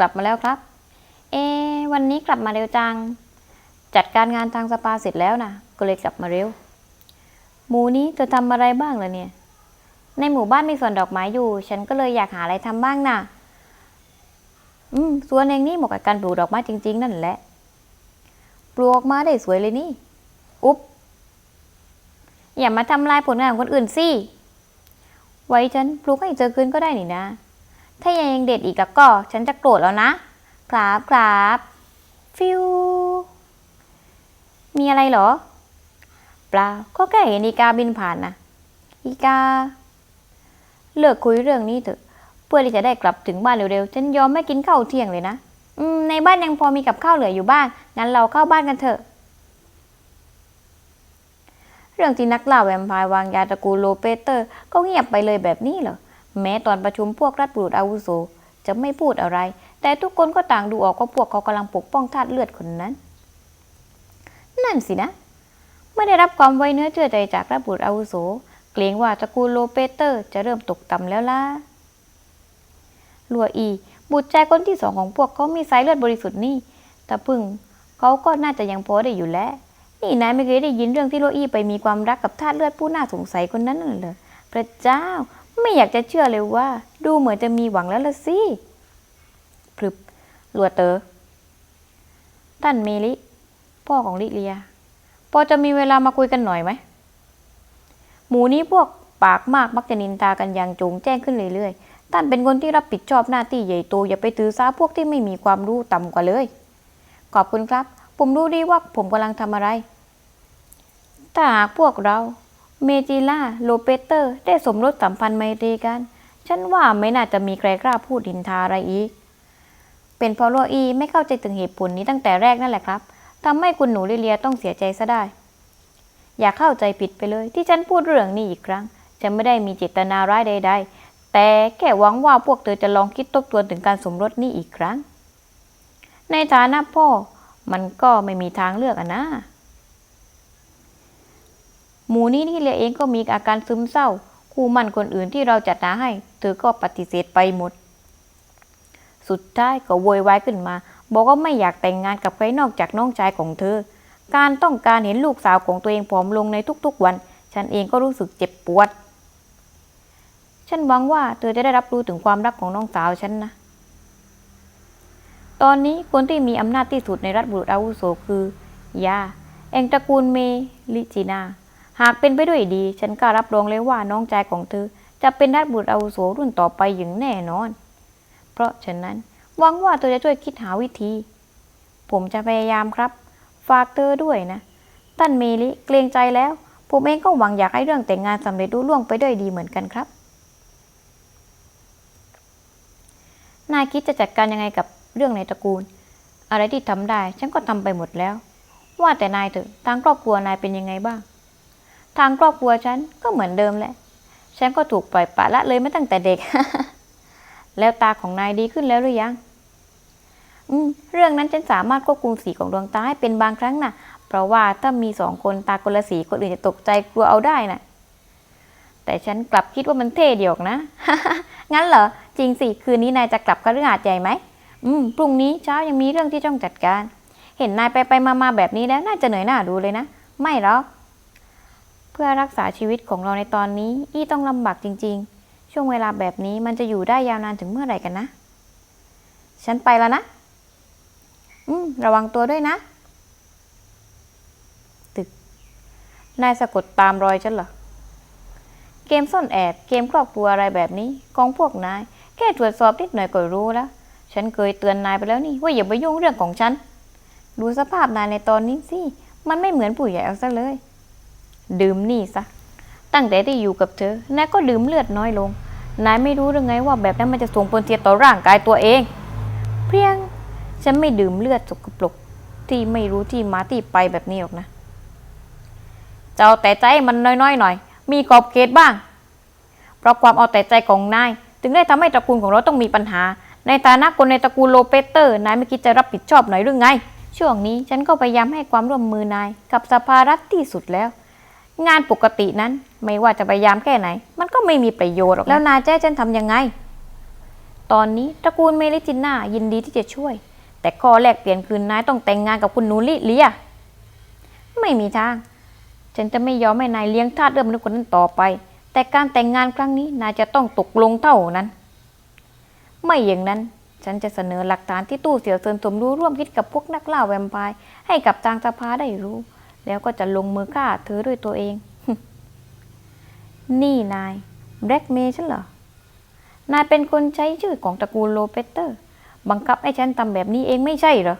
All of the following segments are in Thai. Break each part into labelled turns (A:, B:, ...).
A: กลับมาแล้วครับ เอ วันนี้กลับมาเร็วจัง จัดการงานทางสปาเสร็จแล้วนะก็เลยกลับมาเร็ว หมูนี้เธอทำอะไรบ้างล่ะเนี่ย ในหมู่บ้านมีสวนดอกไม้อยู่ ฉันก็เลยอยากหาอะไรทำบ้างน่ะ อืมสวนเองนี่เหมาะกับการปลูกดอกไม้จริง ๆ นั่นแหละ ปลูกออกมาได้สวยเลยนี่ อุ๊บ อย่ามาทำลายผลงานของคนอื่นสิ ไว้ฉันปลูกให้เจอคืนก็ได้นี่นะ ถ้ายังเด็ดอีกแล้วก็ ฉันจะโกรธแล้วนะ ครับครับฟิว มีอะไรเหรอ เปล่า ก็แค่เห็นอีกาบินผ่านนะอีกา เลิกคุยเรื่องนี้เถอะ เพื่อที่จะได้กลับถึงบ้านเร็วๆ ฉันยอมไม่กินข้าวเที่ยงเลยนะ อืม ในบ้านยังพอมีกับข้าวเหลืออยู่บ้าง งั้นเราเข้าบ้านกันเถอะ เรื่องที่นักล่าแวมไพร์วางยาตระกูลโลเปเตอร์ ก็เงียบไปเลยแบบนี้เหรอ แม้ตอนประชุมพวกรัฐบุรุษอาวุโสจะไม่พูดอะไร แต่ทุกคนก็ต่างดูออกว่าพวกเขากำลังปกป้องทาสเลือดคนนั้น นั่นสินะ ไม่ได้รับความไว้เนื้อเชื่อใจจากรัฐบุรุษอาวุโส เกรงว่าตระกูลโลเปเตอร์จะเริ่มตกต่ำแล้วล่ะลัวอี บุตรชายคนที่สองของพวกเขามีสายเลือดบริสุทธิ์นี่แต่พึ่งเขาก็น่าจะยังพอได้อยู่แล้ว นี่นายไม่เคยได้ยินเรื่องที่โลอี้ไปมีความรักกับทาสเลือดผู้น่าสงสัยคนนั้นเหรอพระเจ้า ไม่อยากจะเชื่อเลยว่า ดูเหมือนจะมีหวังแล้วละสิพรึบลัวเตอท่านเมลิ พ่อของลิเลีย พอจะมีเวลามาคุยกันหน่อยไหม หมูนี้พวกปากมากมักจะนินทากันอย่างจงแจ้งขึ้นเรื่อยๆ ท่านเป็นคนที่รับผิดชอบหน้าที่ใหญ่โตอย่าไปถือสาพวกที่ไม่มีความรู้ต่ำกว่าเลย ขอบคุณครับ ผมรู้ดีว่าผมกำลังทำอะไร ถ้าหากพวกเรา เมจิล่าโลเปเตอร์ ได้สมรสสัมพันธ์ไมตรีกัน ฉันว่าไม่น่าจะมีใครกล้าพูดดินทาอะไรอีก เป็นเพราะโลอีไม่เข้าใจถึงเหตุผลนี้ตั้งแต่แรกนั่นแหละครับทำให้คุณหนูลิเลียต้องเสียใจซะได้ อย่าเข้าใจผิดไปเลย ที่ฉันพูดเรื่องนี้อีกครั้งจะไม่ได้มีเจตนาร้ายใด ๆ แต่แค่หวังว่าพวกเธอจะลองคิดทบทวนถึงการสมรสนี้อีกครั้ง ในฐานะพ่อ มันก็ไม่มีทางเลือกอะนะ หมูนี้ที่เลียเองก็มีอาการซึมเศร้า คู่มั่นคนอื่นที่เราจัดหาให้ เธอก็ปฏิเสธไปหมด สุดท้ายก็โวยวายขึ้นมา บอกว่าไม่อยากแต่งงานกับใครนอกจากน้องชายของเธอ การต้องการเห็นลูกสาวของตัวเองผอมลงในทุกๆวัน ฉันเองก็รู้สึกเจ็บปวด ฉันหวังว่าเธอจะได้รับรู้ถึงความรักของน้องสาวฉันนะ ตอนนี้คนที่มีอำนาจที่สุดในรัฐบุรุษอาวุโสคือยาแองตระกูลเมลิจินา หากเป็นไปด้วยดี ฉันกล้ารับรองเลยว่าน้องชายของเธอ จะเป็นรัฐบุตรอาวุโสรุ่นต่อไปอย่างแน่นอน เพราะฉะนั้นหวังว่าเธอจะช่วยคิดหาวิธี ผมจะพยายามครับ ฝากเธอด้วยนะท่านเมลิเกรงใจแล้ว ผมเองก็หวังอยากให้เรื่องแต่งงานสำเร็จรุ่ล่วงไปด้วยดีเหมือนกันครับ นายคิดจะจัดการยังไงกับเรื่องในตระกูล อะไรที่ทำได้ ฉันก็ทำไปหมดแล้ว ว่าแต่นายเถอะทางครอบครัวนายเป็นยังไงบ้าง ทางครอบครัวฉันก็เหมือนเดิมแหละ ฉันก็ถูกปล่อยปละละเลยมาตั้งแต่เด็ก แล้วตาของนายดีขึ้นแล้วหรือยัง อืม เรื่องนั้นฉันสามารถควบคุมสีของดวงตาให้เป็นบางครั้งน่ะ เพราะว่าถ้ามีสองคนตาคนละสีคนอื่นจะตกใจกลัวเอาได้น่ะ แต่ฉันกลับคิดว่ามันเท่ดีออกนะ งั้นเหรอ จริงสิ คืนนี้นายจะกลับคฤหาสน์ใหญ่ไหม อืม พรุ่งนี้เช้ายังมีเรื่องที่ต้องจัดการ เห็นนายไปไปมามาแบบนี้แล้วน่าจะเหนื่อยหน้าดูเลยนะ ไม่หรอก เพื่อรักษาชีวิตของเราในตอนนี้ อี้ต้องลำบากจริง ๆ ช่วงเวลาแบบนี้มันจะอยู่ได้ยาวนานถึงเมื่อไหร่กันนะ ฉันไปแล้วนะ อืม ระวังตัวด้วยนะ ตึก นายสะกดตามรอยฉันเหรอ เกมซ่อนแอบ เกมครอบครัวอะไรแบบนี้ของพวกนาย แค่ตรวจสอบนิดหน่อยก็รู้แล้ว ฉันเคยเตือนนายไปแล้วนี่ ว่าอย่าไปยุ่งเรื่องของฉัน ดูสภาพนายในตอนนี้สิ มันไม่เหมือนผู้ใหญ่เอาซะเลย ดื่มนี่ซะ ตั้งแต่ที่อยู่กับเธอนายก็ดื่มเลือดน้อยลง นายไม่รู้หรือไงว่าแบบนั้นมันจะส่งผลเสียต่อร่างกายตัวเอง เพียงฉันไม่ดื่มเลือดสกปรกที่ไม่รู้ที่มาที่ไปแบบนี้หรอกนะ เจ้าแต่ใจมันน้อยๆหน่อย มีขอบเขตบ้าง เพราะความเอาแต่ใจของนาย ถึงได้ทำให้ตระกูลของเราต้องมีปัญหา ในฐานะคนในตระกูลโลเปเตอร์ นายไม่คิดจะรับผิดชอบหน่อยหรือไง ช่วงนี้ฉันก็พยายามให้ความร่วมมือนายกับสภารัฐที่สุดแล้ว งานปกตินั้นไม่ว่าจะพยายามแค่ไหน มันก็ไม่มีประโยชน์หรอกแล้วนายจะให้ฉันทำยังไง ตอนนี้ตระกูลเมลิจิน่ายินดีที่จะช่วย แต่ข้อแรกเปลี่ยนคืนนายต้องแต่งงานกับคุณนูลิเลียไม่มีทาง ฉันจะไม่ยอมให้นายเลี้ยงทาสเรื่องมนุษย์คนนั้นต่อไป แต่การแต่งงานครั้งนี้นายจะต้องตกลงเท่านั้น ไม่อย่างนั้น ฉันจะเสนอหลักฐานที่ตู้เสี่ยวเซินสมรู้ร่วมคิดกับพวกนักล่าแวมไพร์ให้กับทางสภาได้รู้ แล้วก็จะลงมือฆ่าเธอด้วยตัวเอง นี่นายแบล็กเมย์ฉันเหรอ นายเป็นคนใช้ชื่อของตระกูลโลเปเตอร์ บังคับให้ฉันทำแบบนี้เองไม่ใช่เหรอ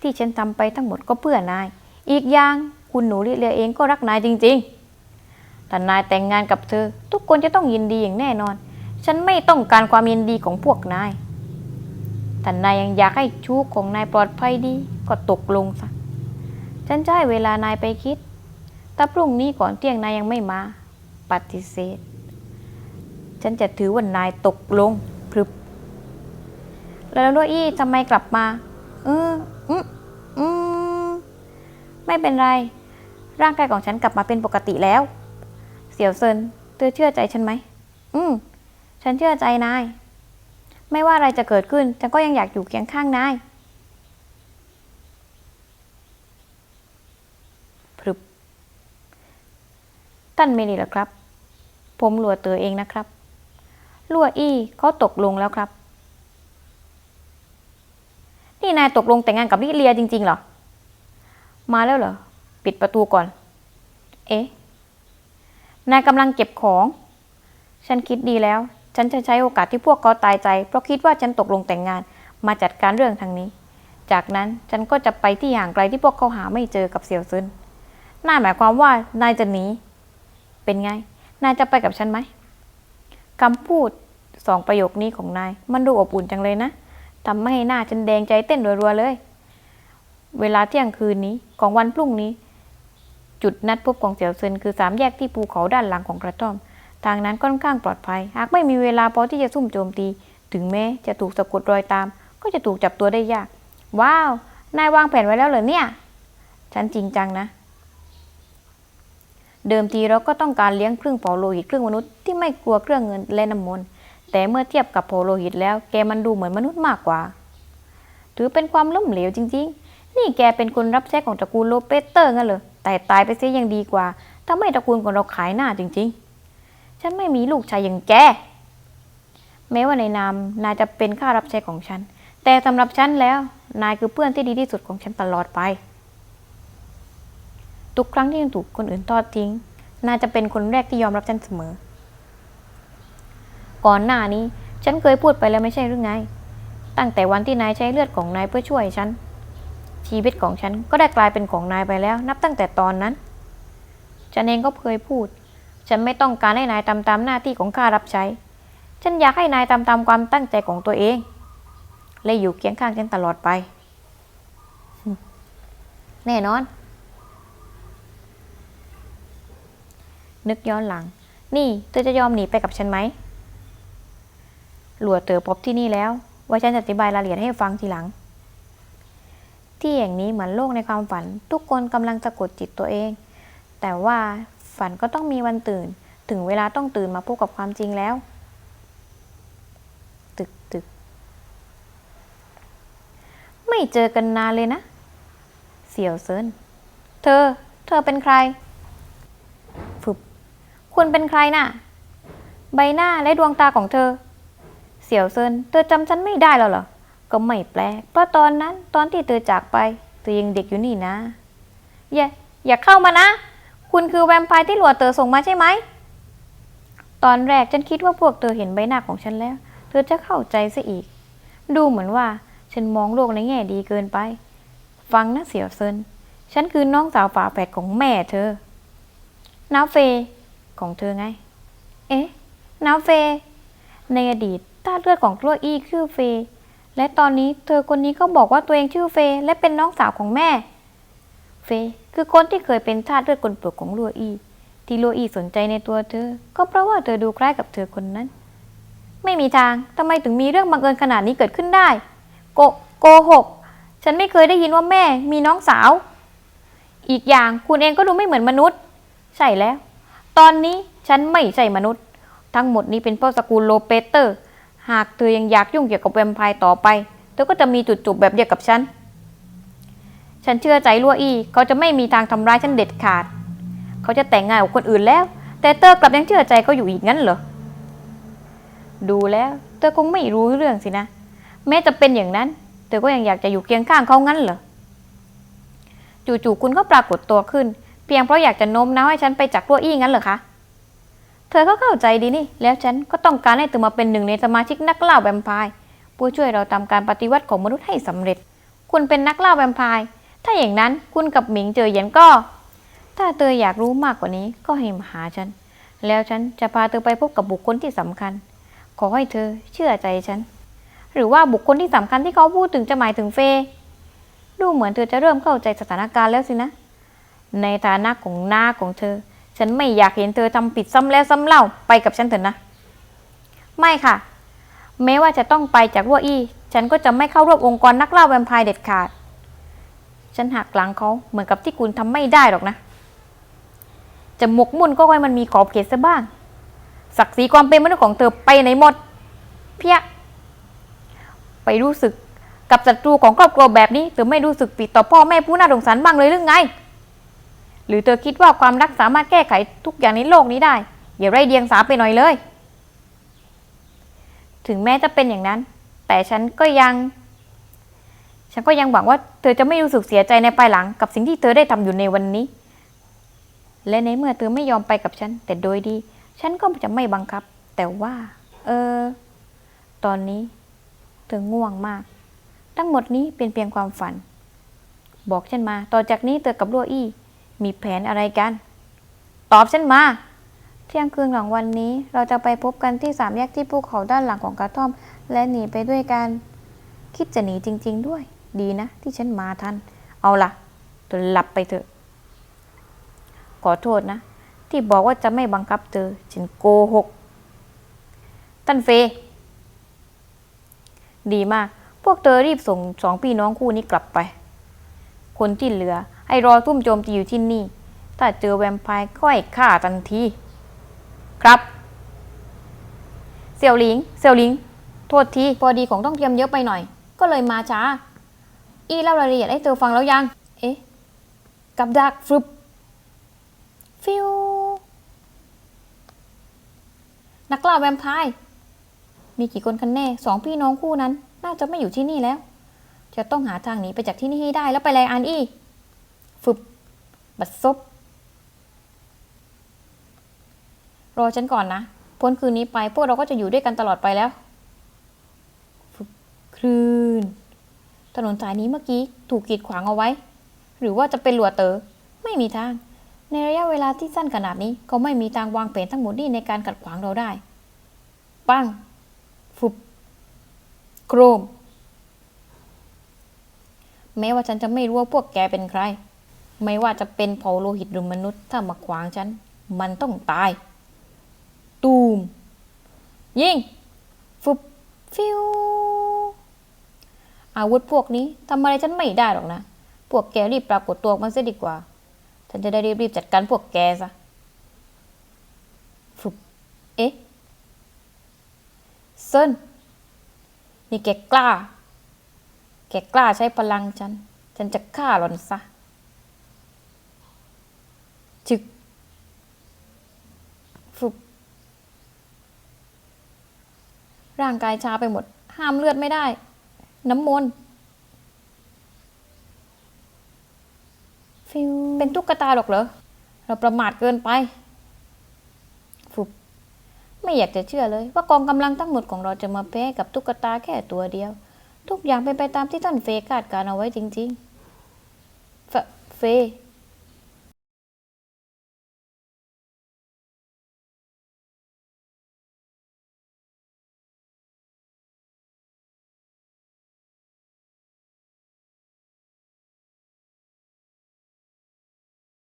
A: ที่ฉันทำไปทั้งหมดก็เพื่อนาย อีกอย่างคุณหนูลิเลียเองก็รักนายจริงๆถ้านายแต่งงานกับเธอ ทุกคนจะต้องยินดีอย่างแน่นอน ฉันไม่ต้องการความยินดีของพวกนายถ้านายยังอยากให้ชู้ของนายปลอดภัยดีก็ตกลงซะ ฉันจะให้เวลานายไปคิดถ้าพรุ่งนี้ก่อนเที่ยงนายยังไม่มา ปฏิเสธ ฉันจะถือว่านายตกลงพรึบ แล้วโลอี้ทำไมกลับมาเอออืมอืมไม่เป็นไร ร่างกายของฉันกลับมาเป็นปกติแล้ว เสี่ยวเซินเธอเชื่อใจฉันไหม อืม ฉันเชื่อใจนาย ไม่ว่าอะไรจะเกิดขึ้น ฉันก็ยังอยากอยู่เคียงข้างนายพรึบ ท่านไม่ดีหรอครับ ผมหลัวเตอเองนะครับลัวอี้เขาตกลงแล้วครับ นี่นายตกลงแต่งงานกับลิเลียจริงๆเหรอ มาแล้วเหรอ ปิดประตูก่อน เอ๊ะ นายกำลังเก็บของ ฉันคิดดีแล้ว ฉันจะใช้โอกาสที่พวกเขาตายใจ เพราะคิดว่าฉันตกลงแต่งงาน มาจัดการเรื่องทางนี้ จากนั้นฉันก็จะไปที่ห่างไกลที่พวกเขาหาไม่เจอกับเสี่ยวซึนน่าหมายความว่านายจะหนี เป็นไง นายจะไปกับฉันไหมคำพูดสองประโยคนี้ของนาย มันดูอบอุ่นจังเลยนะทำให้หน้าฉันแดงใจเต้นรัวๆเลย เวลาเที่ยงคืนนี้ของวันพรุ่งนี้ จุดนัดพบของเสี่ยวเซินคือสามแยกที่ภูเขาด้านหลังของกระท่อม ทางนั้นค่อนข้างปลอดภัย หากไม่มีเวลาพอที่จะซุ่มโจมตี ถึงแม้จะถูกสะกดรอยตาม ก็จะถูกจับตัวได้ยาก ว้าว นายวางแผนไว้แล้วเหรอเนี่ย ฉันจริงจังนะ เดิมทีเราก็ต้องการเลี้ยงครึ่งเผาโลหิตครึ่งมนุษย์ที่ไม่กลัวเครื่องเงินและน้ำมนต์แต่เมื่อเทียบกับเผาโลหิตแล้วแกมันดูเหมือนมนุษย์มากกว่า ถือเป็นความล้มเหลวจริง ๆ นี่แกเป็นคนรับใช้ของตระกูลโลเปเตอร์งั้นเหรอแต่ตายไปเสียยังดีกว่าถ้าไม่ตระกูลของเราขายหน้าจริง ๆ ฉันไม่มีลูกชายอย่างแกแม้ว่าในนามนายจะเป็นข้ารับใช้ของฉัน แต่สำหรับฉันแล้ว นายคือเพื่อนที่ดีที่สุดของฉันตลอดไป ทุกครั้งที่ฉันถูกคนอื่นทอดทิ้งนายจะเป็นคนแรกที่ยอมรับฉันเสมอ ก่อนหน้านี้ ฉันเคยพูดไปแล้วไม่ใช่หรือไง ตั้งแต่วันที่นายใช้เลือดของนายเพื่อช่วยฉัน ชีวิตของฉันก็ได้กลายเป็นของนายไปแล้ว นับตั้งแต่ตอนนั้น ฉันเองก็เคยพูด ฉันไม่ต้องการให้นายทำตามหน้าที่ของข้ารับใช้ ฉันอยากให้นายทำตามความตั้งใจของตัวเอง และอยู่เคียงข้างฉันตลอดไป แน่นอน นึกย้อนหลัง นี่เธอจะยอมหนีไปกับฉันไหม หลัวเต๋อพบที่นี่แล้ว ไว้ฉันจะอธิบายรายละเอียดให้ฟังทีหลัง ที่อย่างนี้เหมือนโลกในความฝัน ทุกคนกำลังสะกดจิตตัวเอง แต่ว่าฝันก็ต้องมีวันตื่น ถึงเวลาต้องตื่นมาพบกับความจริงแล้ว ตึกตึก ไม่เจอกันนานเลยนะ เสี่ยวเซิน เธอ เธอเป็นใคร คุณเป็นใครน่ะ ใบหน้าและดวงตาของเธอ เสี่ยวเซินเธอจำฉันไม่ได้แล้วเหรอ ก็ไม่แปลก เพราะตอนนั้นตอนที่เธอจากไป เธอยังเด็กอยู่นี่นะ อย่าอย่าเข้ามานะ คุณคือแวมไพร์ที่หลวเตอส่งมาใช่ไหม ตอนแรกฉันคิดว่าพวกเธอเห็นใบหน้าของฉันแล้ว เธอจะเข้าใจซะอีก ดูเหมือนว่าฉันมองโลกในแง่ดีเกินไป ฟังนะเสี่ยวเซิน ฉันคือน้องสาวฝาแฝดของแม่เธอ นาเฟ ของเธอไง เอ๊ะน้าเฟ ในอดีตตาเลือดของกล้วยอี้คือเฟยและตอนนี้เธอคนนี้ก็บอกว่าตัวเองชื่อเฟยและเป็นน้องสาวของแม่ เฟยคือคนที่เคยเป็นทาสเลือดคนเปลือกของลัวอี้ที่ลัวอี้สนใจในตัวเธอ ก็เพราะว่าเธอดูคล้ายกับเธอคนนั้น ไม่มีทางทำไมถึงมีเรื่องบังเอิญขนาดนี้เกิดขึ้นได้ โกโกหก ฉันไม่เคยได้ยินว่าแม่มีน้องสาว อีกอย่างคุณเองก็ดูไม่เหมือนมนุษย์ ใช่แล้ว ตอนนี้ฉันไม่ใช่มนุษย์ ทั้งหมดนี้เป็นพราะสกุลโลเปเตอร์ หากเธอยังอยากยุ่งเกี่ยวกับแวมไพร์ต่อไป เธอก็จะมีจุดจบแบบเดียวกับฉัน ฉันเชื่อใจลัวอี เขาจะไม่มีทางทำร้ายฉันเด็ดขาด เขาจะแต่งงานกับคนอื่นแล้ว แต่เตอร์กลับยังเชื่อใจเขาอยู่อีกงั้นเหรอ ดูแล้วเธอคงไม่รู้เรื่องสินะ แม้จะเป็นอย่างนั้น เธอก็ยังอยากจะอยู่เคียงข้างเขางั้นเหรอ จู่ๆคุณก็ปรากฏตัวขึ้น เพียงเพราะอยากจะโน้มน้าวให้ฉันไปจากลัวอี้งั้นเหรอคะ เธอก็เข้าใจดีนี่ แล้วฉันก็ต้องการให้เธอมาเป็นหนึ่งในสมาชิกนักล่าแวมไพร์ผู้ช่วยเราทำการปฏิวัติของมนุษย์ให้สำเร็จ คุณเป็นนักล่าแวมไพร์ถ้าอย่างนั้นคุณกับหมิงเจอเหยียนก็ ถ้าเธออยากรู้มากกว่านี้ก็ให้มาหาฉัน แล้วฉันจะพาเธอไปพบกับบุคคลที่สำคัญ ขอให้เธอเชื่อใจฉัน หรือว่าบุคคลที่สำคัญที่เขาพูดถึงจะหมายถึงเฟ ดูเหมือนเธอจะเริ่มเข้าใจสถานการณ์แล้วสินะ ในฐานะของหน้าของเธอ ฉันไม่อยากเห็นเธอทำผิดซ้ำแล้วซ้ำเล่าไปกับฉันเถอะนะ ไม่ค่ะ แม้ว่าจะต้องไปจากวัวอี้ ฉันก็จะไม่เข้าร่วมองค์กรนักล่าแวมไพร์เด็ดขาด ฉันหักหลังเขาเหมือนกับที่คุณทำไม่ได้หรอกนะ จะหมกมุ่นก็ให้มันมีขอบเขตซะบ้าง ศักดิ์ศรีความเป็นมนุษย์ของเธอไปไหนหมด เพี้ย ไปรู้สึกกับศัตรูของครอบครัวแบบนี้เธอไม่รู้สึกผิดต่อพ่อแม่ผู้น่าสงสารบ้างเลยหรือไง หรือเธอคิดว่าความรักสามารถแก้ไขทุกอย่างในโลกนี้ได้ อย่าไร้เดียงสาไปหน่อยเลย ถึงแม้จะเป็นอย่างนั้น แต่ฉันก็ยัง ฉันก็ยังหวังว่าเธอจะไม่รู้สึกเสียใจในภายหลังกับสิ่งที่เธอได้ทำอยู่ในวันนี้ และในเมื่อเธอไม่ยอมไปกับฉัน แต่โดยดี ฉันก็จะไม่บังคับ แต่ว่า เออ ตอนนี้ เธอง่วงมาก ทั้งหมดนี้เป็นเพียงความฝัน บอกฉันมา ต่อจากนี้เธอกับลัวอี้ มีแผนอะไรกัน ตอบฉันมา เที่ยงคืนของวันนี้เราจะไปพบกันที่สามแยกที่ภูเขาด้านหลังของกระท่อม และหนีไปด้วยกัน คิดจะหนีจริง ๆ ด้วย ดีนะ ที่ฉันมาทัน เอาล่ะเธอหลับไปเถอะ ขอโทษนะ ที่บอกว่าจะไม่บังคับเธอ ฉันโกหกท่านเฟ ดีมาก พวกเธอรีบส่งสองพี่น้องคู่นี้กลับไป คนที่เหลือ ให้รอทุ่มโจมตีอยู่ที่นี่ ถ้าเจอแวมไพร์ก็ให้ฆ่าทันที ครับเสี่ยวหลิงเสี่ยวหลิง โทษทีพอดีของต้องเตรียมเยอะไปหน่อย ก็เลยมาช้า อีเล่ารายละเอียดให้เธอฟังแล้วยัง เอ๊ะ กับดักฟึบฟิวนักล่าแวมไพร์มีกี่คนกันแน่สองพี่น้องคู่นั้น น่าจะไม่อยู่ที่นี่แล้ว จะต้องหาทางหนีไปจากที่นี่ให้ได้แล้วไปแลอันอี้ บบัดซบรอฉันก่อนนะ พ้นคืนนี้ไปพวกเราก็จะอยู่ด้วยกันตลอดไปแล้วคลื่น ถนนสายนี้เมื่อกี้ถูกกีดขวางเอาไว้ หรือว่าจะเป็นหลัวเต๋อไม่มีทาง ในระยะเวลาที่สั้นขนาดนี้เขาไม่มีทางวางแผนทั้งหมดนี้ในการขัดขวางเราได้ ปัง ฟุบ โครม แม้ว่าฉันจะไม่รู้ว่าพวกแกเป็นใคร ไม่ว่าจะเป็นเผาโลหิตหรือมนุษย์ถ้ามาขวางฉัน มันต้องตาย ตูม ยิงฟุบฟิวอาวุธพวกนี้ทำอะไรฉันไม่ได้หรอกนะ พวกแกรีบปรากฏตัวกมาเสียดีกว่า ฉันจะได้รีบๆจัดการพวกแกซะฟุบเอ๊ะเซินนี่แกกล้า แกกล้าใช้พลังฉัน ฉันจะฆ่าหล่อนซะ จึกฟุบร่างกายชาไปหมด ห้ามเลือดไม่ได้ น้ำมนต์ฟิวเป็นตุ๊กตาหรอกเหรอ เราประมาทเกินไปฟุบไม่อยากจะเชื่อเลย ว่ากองกำลังทั้งหมดของเราจะมาแพ้กับตุ๊กตาแค่ตัวเดียว ทุกอย่างเป็นไปตามที่ท่านเฟย์คาดการเอาไว้จริงๆเฟเฟย์